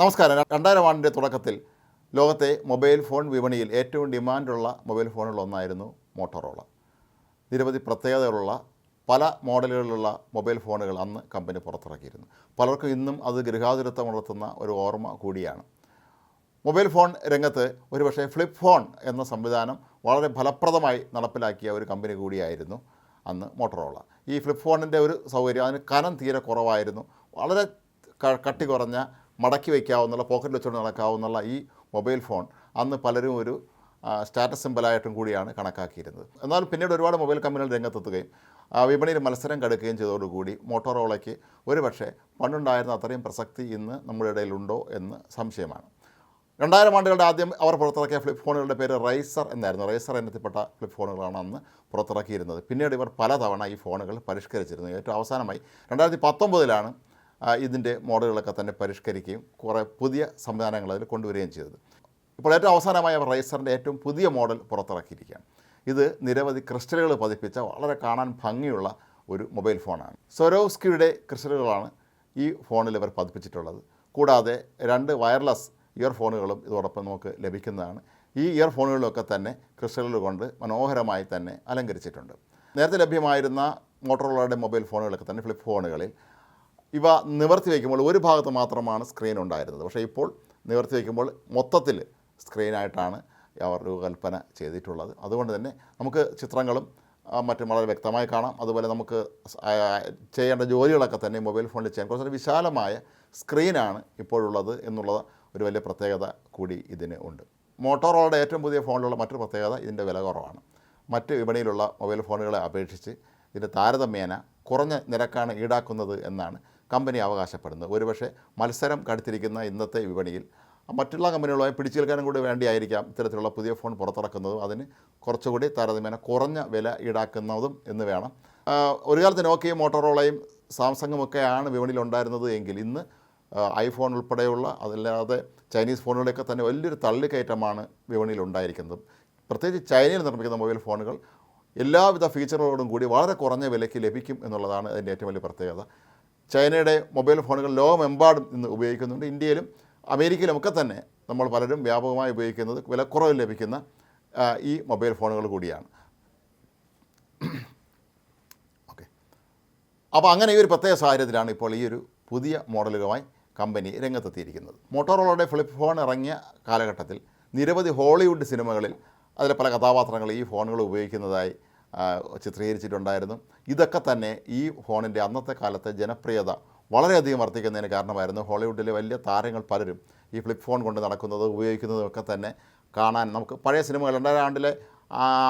നമസ്കാരം. രണ്ടായിരം ആണ്ടിന്റെ തുടക്കത്തിൽ ലോകത്തെ മൊബൈൽ ഫോൺ വിപണിയിൽ ഏറ്റവും ഡിമാൻഡുള്ള മൊബൈൽ ഫോണുകളൊന്നായിരുന്നു മോട്ടോറോള. നിരവധി പ്രത്യേകതകളുള്ള പല മോഡലുകളിലുള്ള മൊബൈൽ ഫോണുകൾ അന്ന് കമ്പനി പുറത്തിറക്കിയിരുന്നു. പലർക്കും ഇന്നും അത് ഗൃഹാതുരത്വം ഉണർത്തുന്ന ഒരു ഓർമ്മ കൂടിയാണ്. മൊബൈൽ ഫോൺ രംഗത്ത് ഒരുപക്ഷെ ഫ്ലിപ്പ് ഫോൺ എന്ന സംവിധാനം വളരെ ഫലപ്രദമായി നടപ്പിലാക്കിയ ഒരു കമ്പനി കൂടിയായിരുന്നു അന്ന് മോട്ടറോള. ഈ ഫ്ലിപ്പ് ഫോണിന്റെ ഒരു സൗകര്യം അതിന് കനം തീരെ കുറവായിരുന്നു. വളരെ കട്ടി കുറഞ്ഞ മടക്കി വയ്ക്കാവുന്നുള്ള പോക്കറ്റിൽ വെച്ചുകൊണ്ട് നടക്കാവുന്നുള്ള ഈ മൊബൈൽ ഫോൺ അന്ന് പലരും ഒരു സ്റ്റാറ്റസ് സിമ്പലായിട്ടും കൂടിയാണ് കണക്കാക്കിയിരുന്നത്. എന്നാൽ പിന്നീട് ഒരുപാട് മൊബൈൽ കമ്പനികൾ രംഗത്തെത്തുകയും വിപണിയിൽ മത്സരം കടുക്കുകയും ചെയ്തതോടുകൂടി മോട്ടോറോളയ്ക്ക് ഒരുപക്ഷെ പണ്ടുണ്ടായിരുന്ന അത്രയും പ്രസക്തി ഇന്ന് നമ്മുടെ ഇടയിലുണ്ടോ എന്ന് സംശയമാണ്. രണ്ടായിരം ആണ്ടുകളുടെ ആദ്യം അവർ പുറത്തിറക്കിയ ഫ്ലിപ്പ് ഫോണുകളുടെ പേര് റൈസർ എന്നായിരുന്നു. റൈസർ ഇനത്തിൽപ്പെട്ട ഫ്ലിപ്പ് ഫോണുകളാണ് അന്ന് പുറത്തിറക്കിയിരുന്നത്. പിന്നീട് ഇവർ പലതവണ ഈ ഫോണുകൾ പരിഷ്കരിച്ചിരുന്നു. ഏറ്റവും അവസാനമായി രണ്ടായിരത്തി പത്തൊമ്പതിലാണ് ഇതിന്റെ മോഡലുകളൊക്കെ തന്നെ പരിഷ്കരിക്കുകയും കുറേ പുതിയ സംവിധാനങ്ങൾ അതിൽ കൊണ്ടുവരികയും ചെയ്തത്. ഇപ്പോൾ ഏറ്റവും അവസാനമായ റൈസറിന്റെ ഏറ്റവും പുതിയ മോഡൽ പുറത്തിറക്കിയിരിക്കുകയാണ്. ഇത് നിരവധി ക്രിസ്റ്റലുകൾ പതിപ്പിച്ച വളരെ കാണാൻ ഭംഗിയുള്ള ഒരു മൊബൈൽ ഫോണാണ്. സൊരോസ്കിയുടെ ക്രിസ്റ്റലുകളാണ് ഈ ഫോണിൽ ഇവർ പതിപ്പിച്ചിട്ടുള്ളത്. കൂടാതെ രണ്ട് വയർലെസ് ഇയർഫോണുകളും ഇതോടൊപ്പം നമുക്ക് ലഭിക്കുന്നതാണ്. ഈ ഇയർഫോണുകളിലൊക്കെ തന്നെ ക്രിസ്റ്റലുകൾ കൊണ്ട് മനോഹരമായി തന്നെ അലങ്കരിച്ചിട്ടുണ്ട്. നേരത്തെ ലഭ്യമായിരുന്ന മോട്ടോറോളയുടെ മൊബൈൽ ഫോണുകളൊക്കെ തന്നെ ഫ്ലിപ്പ് ഫോണുകളിൽ ഇവ നിവർത്തി വയ്ക്കുമ്പോൾ ഒരു ഭാഗത്ത് മാത്രമാണ് സ്ക്രീൻ ഉണ്ടായിരുന്നത്. പക്ഷേ ഇപ്പോൾ നിവർത്തി വയ്ക്കുമ്പോൾ മൊത്തത്തിൽ സ്ക്രീനായിട്ടാണ് അവർ രൂപകൽപ്പന ചെയ്തിട്ടുള്ളത്. അതുകൊണ്ട് തന്നെ നമുക്ക് ചിത്രങ്ങളും മറ്റും വളരെ വ്യക്തമായി കാണാം. അതുപോലെ നമുക്ക് ചെയ്യേണ്ട ജോലികളൊക്കെ തന്നെ മൊബൈൽ ഫോണിൽ ചെയ്യാൻ കുറച്ചൊരു വിശാലമായ സ്ക്രീനാണ് ഇപ്പോഴുള്ളത് എന്നുള്ളത് ഒരു വലിയ പ്രത്യേകത കൂടി ഇതിന് ഉണ്ട്. മോട്ടോറോളയുടെ ഏറ്റവും പുതിയ ഫോണിലുള്ള മറ്റൊരു പ്രത്യേകത ഇതിന്റെ വില കുറവാണ്. മറ്റ് വിപണിയിലുള്ള മൊബൈൽ ഫോണുകളെ അപേക്ഷിച്ച് ഇതിന്റെ താരതമ്യേന കുറഞ്ഞ നിരക്കാണ് ഈടാക്കുന്നത് എന്നാണ് കമ്പനി അവകാശപ്പെടുന്നത് ഒരുപക്ഷെ മത്സരം കടുത്തിരിക്കുന്ന ഇന്നത്തെ വിപണിയിൽ മറ്റുള്ള കമ്പനികളുമായി പിടിച്ചു നിൽക്കാനും കൂടി വേണ്ടിയായിരിക്കാം ഇത്തരത്തിലുള്ള പുതിയ ഫോൺ പുറത്തിറക്കുന്നതും. അതിന് കുറച്ചുകൂടി താരതമ്യേന കുറഞ്ഞ വില ഈടാക്കുന്നതും എന്ന് വേണം. ഒരു കാലത്ത് നോക്കിയും മോട്ടോറോളയും സാംസങ്ങും ഒക്കെയാണ് വിപണിയിൽ ഉണ്ടായിരുന്നത് എങ്കിൽ ഇന്ന് ഐഫോൺ ഉൾപ്പെടെയുള്ള അതല്ലാതെ ചൈനീസ് ഫോണുകളൊക്കെ തന്നെ വലിയൊരു തള്ളിക്കയറ്റമാണ് വിപണിയിൽ ഉണ്ടായിരിക്കുന്നത്. പ്രത്യേകിച്ച് ചൈനയിൽ നിർമ്മിക്കുന്ന മൊബൈൽ ഫോണുകൾ എല്ലാവിധ ഫീച്ചറുകളോടും കൂടി വളരെ കുറഞ്ഞ വിലയ്ക്ക് ലഭിക്കും എന്നുള്ളതാണ് അതിന്റെ ഏറ്റവും വലിയ പ്രത്യേകത. ചൈനയുടെ മൊബൈൽ ഫോണുകൾ ലോകമെമ്പാടും ഇന്ന് ഉപയോഗിക്കുന്നുണ്ട്. ഇന്ത്യയിലും അമേരിക്കയിലുമൊക്കെ തന്നെ നമ്മൾ പലരും വ്യാപകമായി ഉപയോഗിക്കുന്നത് വിലക്കുറവ് ലഭിക്കുന്ന ഈ മൊബൈൽ ഫോണുകൾ കൂടിയാണ്. ഓക്കെ. അപ്പോൾ അങ്ങനെ ഈ ഒരു പ്രത്യേക സാഹചര്യത്തിലാണ് ഇപ്പോൾ ഈ ഒരു പുതിയ മോഡലുകളുമായി കമ്പനി രംഗത്തെത്തിയിരിക്കുന്നത്. മോട്ടോറോളയുടെ ഫ്ലിപ്പ് ഫോൺ ഇറങ്ങിയ കാലഘട്ടത്തിൽ നിരവധി ഹോളിവുഡ് സിനിമകളിൽ അതിലെ പല കഥാപാത്രങ്ങൾ ഈ ഫോണുകൾ ഉപയോഗിക്കുന്നതായി ചിത്രീകരിച്ചിട്ടുണ്ടായിരുന്നു. ഇതൊക്കെ തന്നെ ഈ ഫോണിന്റെ അന്നത്തെ കാലത്തെ ജനപ്രിയത വളരെയധികം വർദ്ധിക്കുന്നതിന് കാരണമായിരുന്നു. ഹോളിവുഡിലെ വലിയ താരങ്ങൾ പലരും ഈ ഫ്ലിപ്പ് ഫോൺ കൊണ്ട് നടക്കുന്നത് ഉപയോഗിക്കുന്നതും ഒക്കെ തന്നെ കാണാൻ നമുക്ക് പഴയ സിനിമകൾ രണ്ടായിരം ആണ്ടിലെ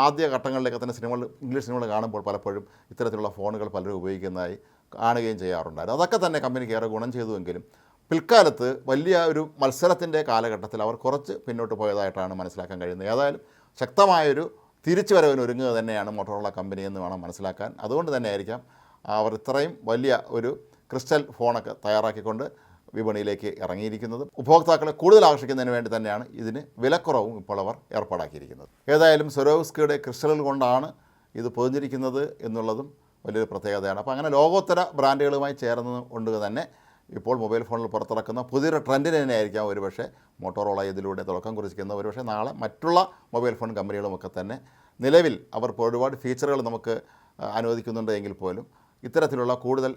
ആദ്യ ഘട്ടങ്ങളിലൊക്കെ തന്നെ സിനിമകൾ ഇംഗ്ലീഷ് സിനിമകൾ കാണുമ്പോൾ പലപ്പോഴും ഇത്തരത്തിലുള്ള ഫോണുകൾ പലരും ഉപയോഗിക്കുന്നതായി കാണുകയും ചെയ്യാറുണ്ടായിരുന്നു. അതൊക്കെ തന്നെ കമ്പനിക്ക് ഏറെ ഗുണം ചെയ്തുവെങ്കിലും പിൽക്കാലത്ത് വലിയ ഒരു മത്സരത്തിന്റെ കാലഘട്ടത്തിൽ അവർ കുറച്ച് പിന്നോട്ട് പോയതായിട്ടാണ് മനസ്സിലാക്കാൻ കഴിയുന്നത്. ഏതായാലും ശക്തമായൊരു തിരിച്ചുവരവിന് ഒരുങ്ങുക തന്നെയാണ് മോട്ടോറോള കമ്പനി എന്ന് വേണം മനസ്സിലാക്കാൻ. അതുകൊണ്ട് തന്നെ ആയിരിക്കാം അവർ ഇത്രയും വലിയ ഒരു ക്രിസ്റ്റൽ ഫോണൊക്കെ തയ്യാറാക്കിക്കൊണ്ട് വിപണിയിലേക്ക് ഇറങ്ങിയിരിക്കുന്നത്. ഉപഭോക്താക്കളെ കൂടുതൽ ആകർഷിക്കുന്നതിന് വേണ്ടി തന്നെയാണ് ഇതിന് വിലക്കുറവും ഇപ്പോൾ അവർ ഏർപ്പാടാക്കിയിരിക്കുന്നത്. ഏതായാലും സൊരോസ്കിയുടെ ക്രിസ്റ്റലുകൾ കൊണ്ടാണ് ഇത് പൊതിഞ്ഞിരിക്കുന്നത് എന്നുള്ളതും വലിയൊരു പ്രത്യേകതയാണ്. അപ്പോൾ അങ്ങനെ ലോകോത്തര ബ്രാൻഡുകളുമായി ചേർന്ന് കൊണ്ട് തന്നെ ഇപ്പോൾ മൊബൈൽ ഫോണിൽ പുറത്തിറക്കുന്ന പുതിയൊരു ട്രെൻഡിന് തന്നെ ആയിരിക്കാം ഒരുപക്ഷെ മോട്ടോറോള ഇതിലൂടെ തുടക്കം കുറിച്ചിരിക്കുന്ന ഒരുപക്ഷെ നാളെ മറ്റുള്ള മൊബൈൽ ഫോൺ കമ്പനികളുമൊക്കെ തന്നെ നിലവിൽ അവർ ഒരുപാട് ഫീച്ചറുകൾ നമുക്ക് അനുവദിക്കുന്നുണ്ട് എങ്കിൽ പോലും ഇത്തരത്തിലുള്ള കൂടുതൽ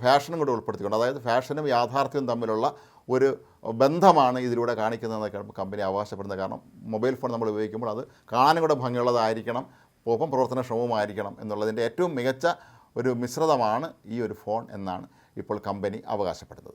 ഫാഷനും കൂടി ഉൾപ്പെടുത്തിക്കൊണ്ട് അതായത് ഫാഷനും യാഥാർത്ഥ്യവും തമ്മിലുള്ള ഒരു ബന്ധമാണ് ഇതിലൂടെ കാണിക്കുന്നതെന്നൊക്കെ കമ്പനി അവകാശപ്പെടുന്നത്. കാരണം മൊബൈൽ ഫോൺ നമ്മൾ ഉപയോഗിക്കുമ്പോൾ അത് കാണാനും കൂടെ ഭംഗിയുള്ളതായിരിക്കണം ഒപ്പം പ്രവർത്തനക്ഷമവുമായിരിക്കണം എന്നുള്ളതിന്റെ ഏറ്റവും മികച്ച ഒരു മിശ്രിതമാണ് ഈ ഒരു ഫോൺ എന്നാണ് ഇപ്പോൾ കമ്പനി അവകാശപ്പെടുന്നത്.